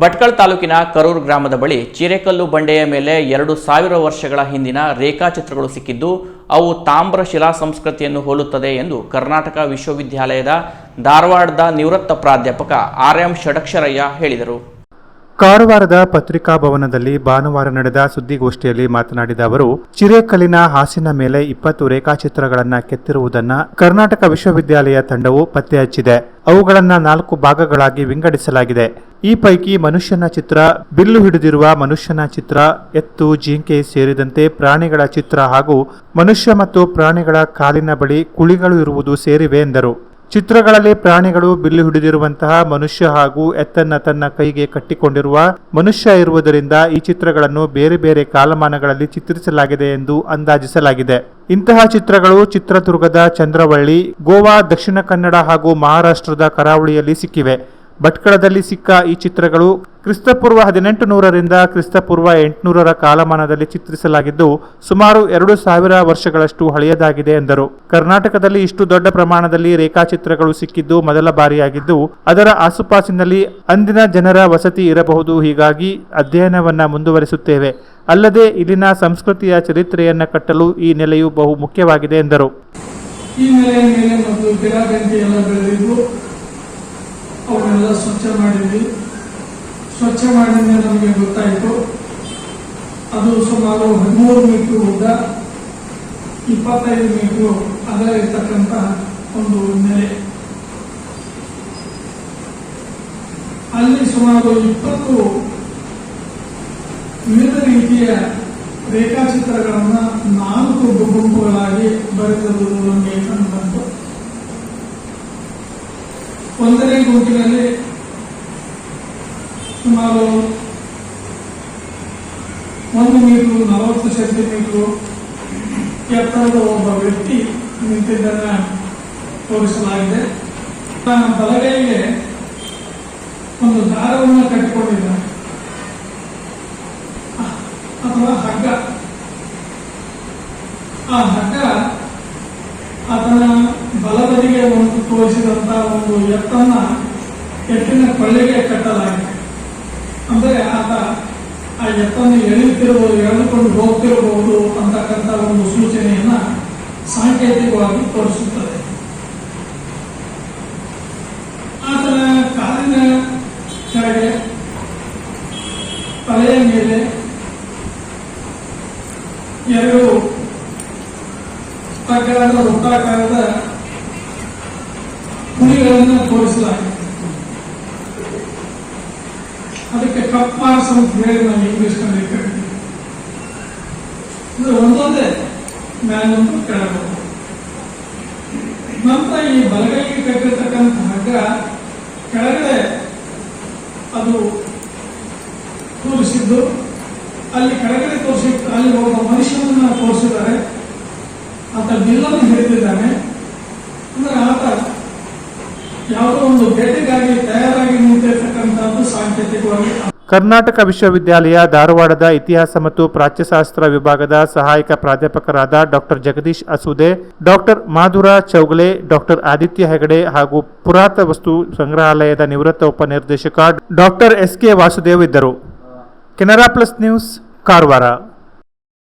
ಭಟ್ಕಳ ತಾಲೂಕಿನ ಕರೂರು ಗ್ರಾಮದ ಬಳಿ ಚಿರೆಕಲ್ಲು ಬಂಡೆಯ ಮೇಲೆ ಎರಡು ಸಾವಿರ ವರ್ಷಗಳ ಹಿಂದಿನ ರೇಖಾಚಿತ್ರಗಳು ಸಿಕ್ಕಿದ್ದು, ಅವು ತಾಮ್ರ ಶಿಲಾ ಸಂಸ್ಕೃತಿಯನ್ನು ಹೋಲುತ್ತದೆ ಎಂದು ಕರ್ನಾಟಕ ವಿಶ್ವವಿದ್ಯಾಲಯದ ಧಾರವಾಡದ ನಿವೃತ್ತ ಪ್ರಾಧ್ಯಾಪಕ ಆರ್ ಎಂ ಷಡಕ್ಷರಯ್ಯ ಹೇಳಿದರು. ಕಾರವಾರದ ಪತ್ರಿಕಾ ಭವನದಲ್ಲಿ ಭಾನುವಾರ ನಡೆದ ಸುದ್ದಿಗೋಷ್ಠಿಯಲ್ಲಿ ಮಾತನಾಡಿದ ಅವರು, ಚಿರೇಕಲ್ಲಿನ ಹಾಸಿನ ಮೇಲೆ ಇಪ್ಪತ್ತು ರೇಖಾಚಿತ್ರಗಳನ್ನು ಕೆತ್ತಿರುವುದನ್ನು ಕರ್ನಾಟಕ ವಿಶ್ವವಿದ್ಯಾಲಯ ತಂಡವು ಪತ್ತೆ ಹಚ್ಚಿದೆ. ಅವುಗಳನ್ನ ನಾಲ್ಕು ಭಾಗಗಳಾಗಿ ವಿಂಗಡಿಸಲಾಗಿದೆ. ಈ ಪೈಕಿ ಮನುಷ್ಯನ ಚಿತ್ರ, ಬಿಲ್ಲು ಹಿಡಿದಿರುವ ಮನುಷ್ಯನ ಚಿತ್ರ, ಎತ್ತು, ಜಿಂಕೆ ಸೇರಿದಂತೆ ಪ್ರಾಣಿಗಳ ಚಿತ್ರ ಹಾಗೂ ಮನುಷ್ಯ ಮತ್ತು ಪ್ರಾಣಿಗಳ ಕಾಲಿನ ಬಳಿ ಕುಳಿಗಳು ಇರುವುದು ಸೇರಿವೆ ಎಂದರು. ಚಿತ್ರಗಳಲ್ಲಿ ಪ್ರಾಣಿಗಳು ಬಿಲ್ಲು ಹಿಡಿದಿರುವಂತಹ ಮನುಷ್ಯ ಹಾಗೂ ಎತ್ತನ್ನ ತನ್ನ ಕೈಗೆ ಕಟ್ಟಿಕೊಂಡಿರುವ ಮನುಷ್ಯ ಇರುವುದರಿಂದ ಈ ಚಿತ್ರಗಳನ್ನು ಬೇರೆ ಬೇರೆ ಕಾಲಮಾನಗಳಲ್ಲಿ ಚಿತ್ರಿಸಲಾಗಿದೆ ಎಂದು ಅಂದಾಜಿಸಲಾಗಿದೆ. ಇಂತಹ ಚಿತ್ರಗಳು ಚಿತ್ರದುರ್ಗದ ಚಂದ್ರವಳ್ಳಿ, ಗೋವಾ, ದಕ್ಷಿಣ ಕನ್ನಡ ಹಾಗೂ ಮಹಾರಾಷ್ಟ್ರದ ಕರಾವಳಿಯಲ್ಲಿ ಸಿಕ್ಕಿವೆ. ಭಟ್ಕಳದಲ್ಲಿ ಸಿಕ್ಕ ಈ ಚಿತ್ರಗಳು ಕ್ರಿಸ್ತಪೂರ್ವ ಹದಿನೆಂಟು ನೂರರಿಂದ ಕ್ರಿಸ್ತಪೂರ್ವ ಎಂಟುನೂರರ ಕಾಲಮಾನದಲ್ಲಿ ಚಿತ್ರಿಸಲಾಗಿದ್ದು, ಸುಮಾರು ಎರಡು ಸಾವಿರ ವರ್ಷಗಳಷ್ಟು ಹಳೆಯದಾಗಿದೆ ಎಂದರು. ಕರ್ನಾಟಕದಲ್ಲಿ ಇಷ್ಟು ದೊಡ್ಡ ಪ್ರಮಾಣದಲ್ಲಿ ರೇಖಾಚಿತ್ರಗಳು ಸಿಕ್ಕಿದ್ದು ಮೊದಲ ಬಾರಿಯಾಗಿದ್ದು, ಅದರ ಆಸುಪಾಸಿನಲ್ಲಿ ಅಂದಿನ ಜನರ ವಸತಿ ಇರಬಹುದು. ಹೀಗಾಗಿ ಅಧ್ಯಯನವನ್ನ ಮುಂದುವರಿಸುತ್ತೇವೆ. ಅಲ್ಲದೆ ಇಲ್ಲಿನ ಸಂಸ್ಕೃತಿಯ ಚರಿತ್ರೆಯನ್ನು ಕಟ್ಟಲು ಈ ನೆಲೆಯು ಬಹು ಮುಖ್ಯವಾಗಿದೆ ಎಂದರು. ಈ ನೆಲೆಯ ಮೇಲೆ ಮತ್ತು ಸ್ವಚ್ಛ ಮಾಡಿದ್ವಿ. ಸ್ವಚ್ಛ ಮಾಡಿದ ನಮಗೆ ಗೊತ್ತಾಯಿತು. ಅದು ಸುಮಾರು ಹದಿಮೂರು ಮೀಟರ್ ಉದ್ದ, ಇಪ್ಪತ್ತೈದು ಮೀಟರ್ ಅದರ ಇರ್ತಕ್ಕಂಥ ಒಂದು ನೆಲೆ. ಅಲ್ಲಿ ಸುಮಾರು ಇಪ್ಪತ್ತು ವಿವಿಧ ರೀತಿಯ ರೇಖಾಚಿತ್ರಗಳನ್ನ ನಾಲ್ಕು ಗುಂಪುಗಳಾಗಿ ಬರೆದಿರುವುದು ನಮಗೆ ಕಂಡು ಬಂತು. ಒಂದನೇ ಗುಂಪಿನಲ್ಲಿ ಸುಮಾರು ಒಂದು ಮೀಟರ್, ನಲವತ್ತು ಸೆಂಟಿಮೀಟರ್, ಎತ್ತರದ ಒಬ್ಬ ವ್ಯಕ್ತಿ ನಿಂತಿದ್ದನ್ನ ತೋರಿಸಲಾಗಿದೆ. ತನ್ನ ಬಲಗೈಗೆ ಒಂದು ದಾರವನ್ನು ಕಟ್ಟಿಕೊಂಡಿದ್ದಾನೆ. ಅಥವಾ ಹಗ್ಗ. ಆ ಹಗ್ಗ ಆತನ ಬಲಬದಿಗೆ ಒಂದು ತೋರಿಸಿದಂತಹ ಒಂದು ಎತ್ತನ್ನ ಎತ್ತಿನ ಕೊಳ್ಳೆಗೆ ಕಟ್ಟಲಾಗಿದೆ. ಅಂದರೆ ಆತ ಆ ಎತ್ತನ್ನು ಎಳೆಯುತ್ತಿರಬಹುದು, ಎಳೆದುಕೊಂಡು ಹೋಗ್ತಿರಬಹುದು ಅಂತಕ್ಕಂಥ ಒಂದು ಸೂಚನೆಯನ್ನ ಸಾಂಕೇತಿಕವಾಗಿ ತೋರಿಸುತ್ತದೆ. ಆತನ ಕಾಲಿನ ಕೆಳಗೆ ತಲೆಯ ಮೇಲೆ ಎರಡು ಪ್ರಕಾರದ ವೃತ್ತಾಕಾರದ ಹುಲಿಗಳನ್ನು ತೋರಿಸಲಾಗಿದೆ. ಅದಕ್ಕೆ ಕಪ್ ಮಾರ್ಕ್ಸ್ ಅಂತ ಹೇಳಿ ನಾವು ಇಂಗ್ಲಿಷ್ನಲ್ಲಿ ಇದು ಒಂದೊಂದೇ ಅಂತ ಕೇಳಬಹುದು. ನಂತರ ಈ ಬಲಗೈಗೆ ಕಟ್ಟಿರ್ತಕ್ಕಂಥ ಹಗ್ಗ ಕೆಳಗಡೆ ಅದು ತೋರಿಸಿದ್ದು. ಅಲ್ಲಿ ಕೆಳಗಡೆ ತೋರಿಸಿ, ಅಲ್ಲಿ ಒಬ್ಬ ಮನುಷ್ಯನನ್ನ ತೋರಿಸಿದ್ದಾರೆ. ಆತ ಬಿಲ್ಲನ್ನು ಹಿಡಿದಿದ್ದಾನೆ. ಅಂದ್ರೆ ಆತ ಯಾವುದೋ ಒಂದು ಸಾಂಕೇತಿಕವಾಗಿ ಕರ್ನಾಟಕ ವಿಶ್ವವಿದ್ಯಾಲಯ ಧಾರವಾಡದ ಇತಿಹಾಸ ಮತ್ತು ಪ್ರಾಚ್ಯಶಾಸ್ತ್ರ ವಿಭಾಗದ ಸಹಾಯಕ ಪ್ರಾಧ್ಯಾಪಕರಾದ doctor Jagadish Asude, doctor Madhura Chougale, doctor Aditya Hegde ಹಾಗೂ ಪುರಾತ ವಸ್ತು ಸಂಗ್ರಹಾಲಯದ ನಿವೃತ್ತ ಉಪನಿರ್ದೇಶಕ ಡಾಕ್ಟರ್ ಎಸ್ ಕೆ ವಾಸುದೇವ್ ಇದ್ದರು. Canara plus news, Karwar.